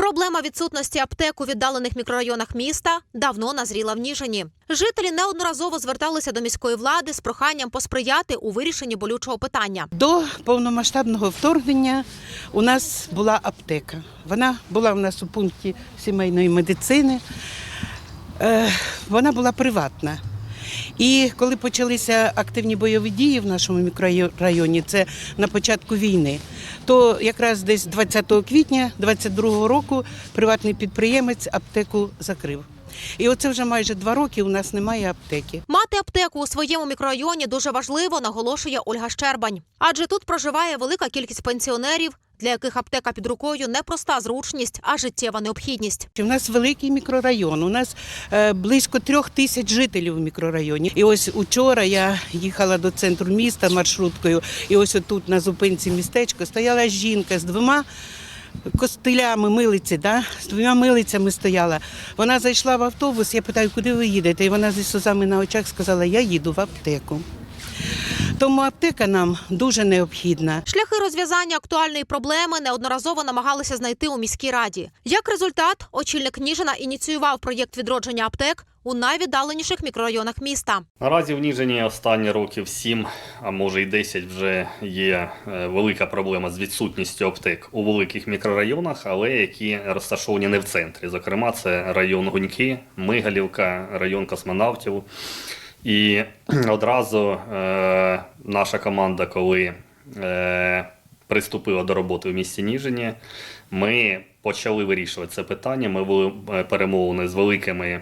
Проблема відсутності аптек у віддалених мікрорайонах міста давно назріла в Ніжині. Жителі неодноразово зверталися до міської влади з проханням посприяти у вирішенні болючого питання. До повномасштабного вторгнення у нас була аптека. Вона була у нас у пункті сімейної медицини. Е, Вона була приватна. І коли почалися активні бойові дії в нашому мікрорайоні, це на початку війни, то якраз десь 20 квітня 22 року приватний підприємець аптеку закрив. І оце вже майже два роки у нас немає аптеки. Мати аптеку у своєму мікрорайоні дуже важливо, наголошує Ольга Щербань. Адже тут проживає велика кількість пенсіонерів, для яких аптека під рукою не проста зручність, а життєва необхідність. У нас великий мікрорайон. У нас е, близько трьох тисяч жителів у мікрорайоні. І ось учора я їхала до центру міста маршруткою, і ось отут на зупинці містечко стояла жінка з двома. Костилями милиці, да? з двома милицями стояла. Вона зайшла в автобус, я питаю, куди ви їдете? І вона зі сльозами на очах сказала, я їду в аптеку. Тому аптека нам дуже необхідна. Шляхи розв'язання актуальної проблеми неодноразово намагалися знайти у міській раді. Як результат, очільник Ніжина ініціював проєкт відродження аптек у найвіддаленіших мікрорайонах міста. Наразі в Ніжині останні років 7, а може й 10 вже є е, велика проблема з відсутністю аптек у великих мікрорайонах, але які розташовані не в центрі. Зокрема, це район Гуньки, Мигалівка, район космонавтів. І одразу е, наша команда, коли е, приступила до роботи в місті Ніжині, ми почали вирішувати це питання. Ми вели е, перемовини з великими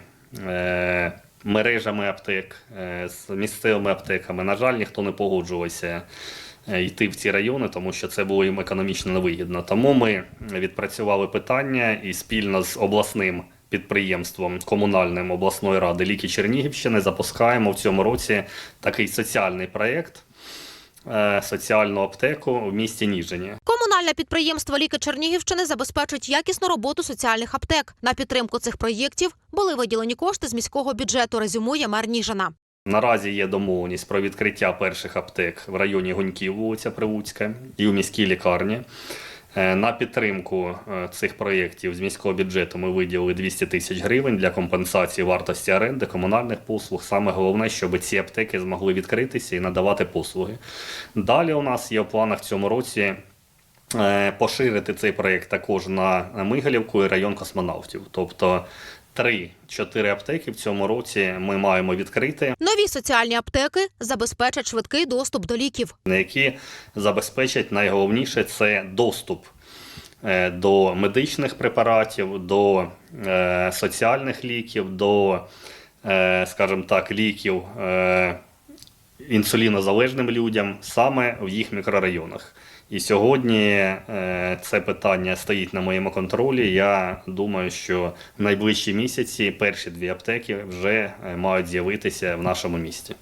мережами аптек, е, з місцевими аптеками. На жаль, ніхто не погоджувався е, йти в ці райони, тому що це було їм економічно невигідно. Тому ми відпрацювали питання і спільно з обласним підприємством комунальним обласної ради Ліки Чернігівщини запускаємо в цьому році такий соціальний проєкт. Е, Соціальну аптеку в місті Ніжині. Комунальне підприємство Ліки Чернігівщини забезпечить якісну роботу соціальних аптек. На підтримку цих проєктів були виділені кошти з міського бюджету. Резюмує мер Ніжина. Наразі є домовленість про відкриття перших аптек в районі Гуньків, вулиця Привуцька, і у міській лікарні. Е, На підтримку е, цих проєктів з міського бюджету ми виділили 200 тисяч гривень для компенсації вартості оренди комунальних послуг. Саме головне, щоб ці аптеки змогли відкритися і надавати послуги. Далі у нас є в планах в цьому році е, поширити цей проєкт також на Мигалівку і район космонавтів. Тобто 3-4 аптеки в цьому році ми маємо відкрити. Нові соціальні аптеки забезпечать швидкий доступ до ліків. які забезпечать найголовніше це доступ е, до медичних препаратів, до е, соціальних ліків, до, е, скажімо так, ліків е, інсулінозалежним людям саме в їх мікрорайонах. І сьогодні е, це питання стоїть на моєму контролі. Я думаю, що в найближчі місяці перші дві аптеки вже е, мають з'явитися в нашому місті.